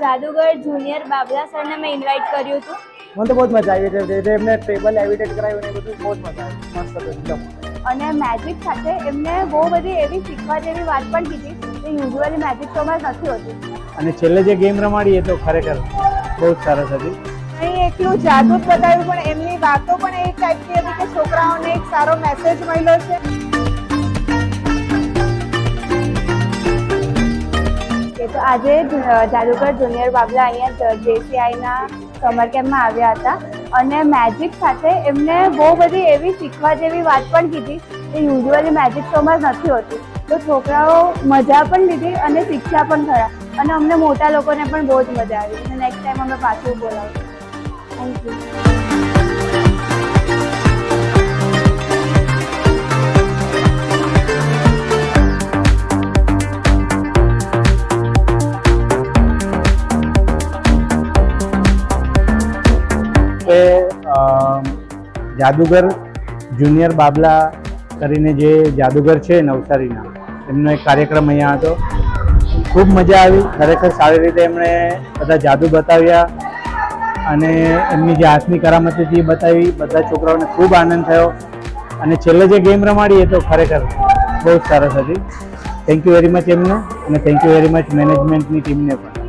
જાદુગર junior બાબલા સરને મેં invite કર્યું હતું. મને તો બહુ જ મજા આવી હતી. એમને ટેબલ એવિટેટ કરાવ્યું ને બધું બહુ જ મજા આવી. મસ્ત એકદમ. અને મેજિક સાથે એમને બહુ બધી એવી શીખવા જેવી વાત પણ કીધી જે યુઝ્યુઅલી મેજિક શોમાં નથી હોતી. અને છેલ્લે જે ગેમ રમાડી એ તો ખરેખર બહુ જ સરસ હતી. અહીં એટલું જાદુ જ બતાવ્યું પણ એમની વાતો પણ એક ટાઈપની હતી કે છોકરાઓને એક સારો મેસેજ મળ્યો છે. તો આજે જાદુગર જુનિયર બાબલા અહીંયા જેસીઆઈના સમર કેમ્પમાં આવ્યા હતા અને મેજિક સાથે એમને બહુ બધી એવી શીખવા જેવી વાત પણ કીધી કે યુઝ્યુઅલી મેજિક શોમાં નથી હોતી. તો છોકરાઓ મજા પણ લીધી અને શીખ્યા પણ ખરા. અને અમને મોટા લોકોને પણ બહુ જ મજા આવી. અને નેક્સ્ટ ટાઈમ અમે પાછું બોલાવીશું. થેન્ક યુ જાદુગર જુનિયર બાબલા કરીને જે જાદુગર છે નવસારીના, એમનો એક કાર્યક્રમ અહીંયા હતો. ખૂબ મજા આવી. ખરેખર સારી રીતે એમણે બધા જાદુ બતાવ્યા અને એમની જે હાથની કરામત હતી એ બતાવી. બધા છોકરાઓને ખૂબ આનંદ થયો. અને છેલ્લે જે ગેમ રમાડી એ તો ખરેખર બહુ સરસ હતી. થેન્ક યુ વેરી મચ એમને, અને થેન્ક યુ વેરી મચ મેનેજમેન્ટની ટીમને પણ.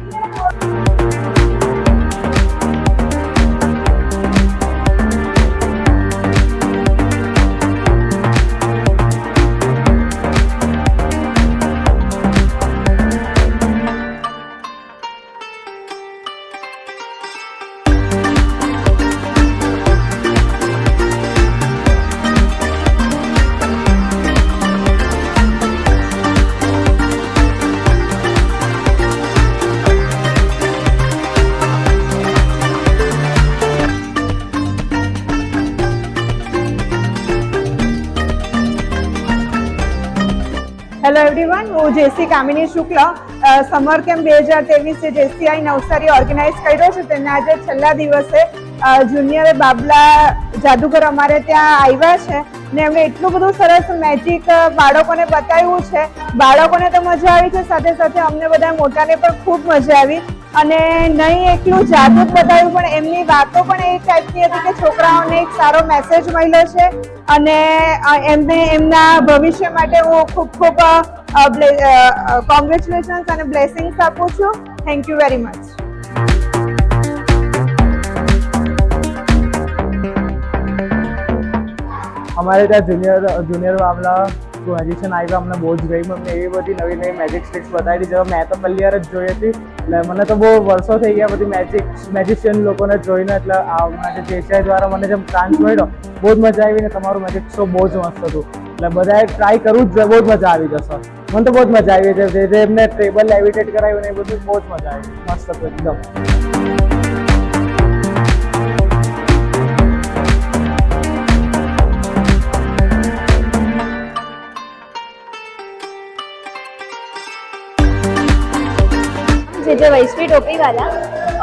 હેલો એવરીવન હું J C Kamini Shukla. Summer camp બે હજાર ત્રેવીસ જે જેસીઆઈ નવસારી ઓર્ગેનાઇઝ કર્યો છે તેના આજે છેલ્લા દિવસે જુનિયર બાબલા જાદુગર અમારે ત્યાં આવ્યા છે ને એમણે એટલું બધું સરસ મેજિક બાળકોને બતાવ્યું છે. બાળકોને તો મજા આવી છે, સાથે સાથે અમને બધા મોટાને પણ ખૂબ મજા આવી. અને નહીં એકલું જાદુ જ બતાવ્યું, પણ એમની વાતો પણ એ ટાઈપની હતી કે છોકરાઓને એક સારો મેસેજ મળ્યો છે. અને એમને એમના ભવિષ્ય માટે હું ખૂબ ખૂબ કોંગ્રેચ્યુલેશન્સ અને બ્લેસિંગ્સ આપું છું. થેન્ક યુ વેરી મચ અમારે ત્યાં જુનિયર જુનિયર બાબલા પોઝિશન આવ્યા અમને બહુ જ ગઈ અમને એ બધી નવી નવી મેજિક ટ્રિક્સ બતાવી જે મેં તો પહેલી વાર જ જોઈ હતી. એટલે મને તો બહુ વર્ષો થઈ ગયા બધી મેજિક મેજિશિયન લોકોને જોઈને. એટલે આ માટે જેસીઆઈ દ્વારા મને જેમ ચાન્સ મળ્યો, બહુ જ મજા આવી ને તમારું મેજિક શો બહુ જ મસ્ત હતું. એટલે બધાએ ટ્રાય કરવું જ બહુ જ મજા આવી જશે. મને તો બહુ જ મજા આવી છે. જે એમને ટેબલ એવિટેટ કરાવ્યું ને એ બધું બહુ જ મજા આવી. મસ્ત હતું, એકદમ. જે જે વૈશ્વી ટોપીવાલા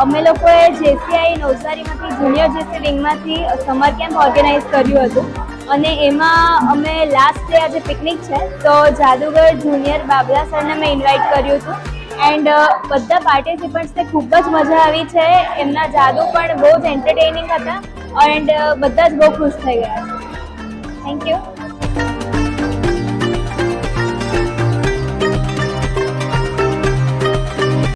અમે લોકોએ જેસીઆઈ નવસારીમાંથી, જુનિયર જેસી વિંગમાંથી સમર કેમ્પ ઓર્ગેનાઇઝ કર્યું હતું. અને એમાં અમે લાસ્ટ ડે આજે પિકનિક છે. તો જાદુગર જુનિયર બાબલા સરને મેં ઇન્વાઇટ કર્યું હતું. એન્ડ બધા પાર્ટિસિપન્ટ્સને ખૂબ જ મજા આવી છે. એમના જાદુ પણ બહુ જ એન્ટરટેનિંગ હતા. એન્ડ બધા જ બહુ ખુશ થઈ ગયા છે. Thank you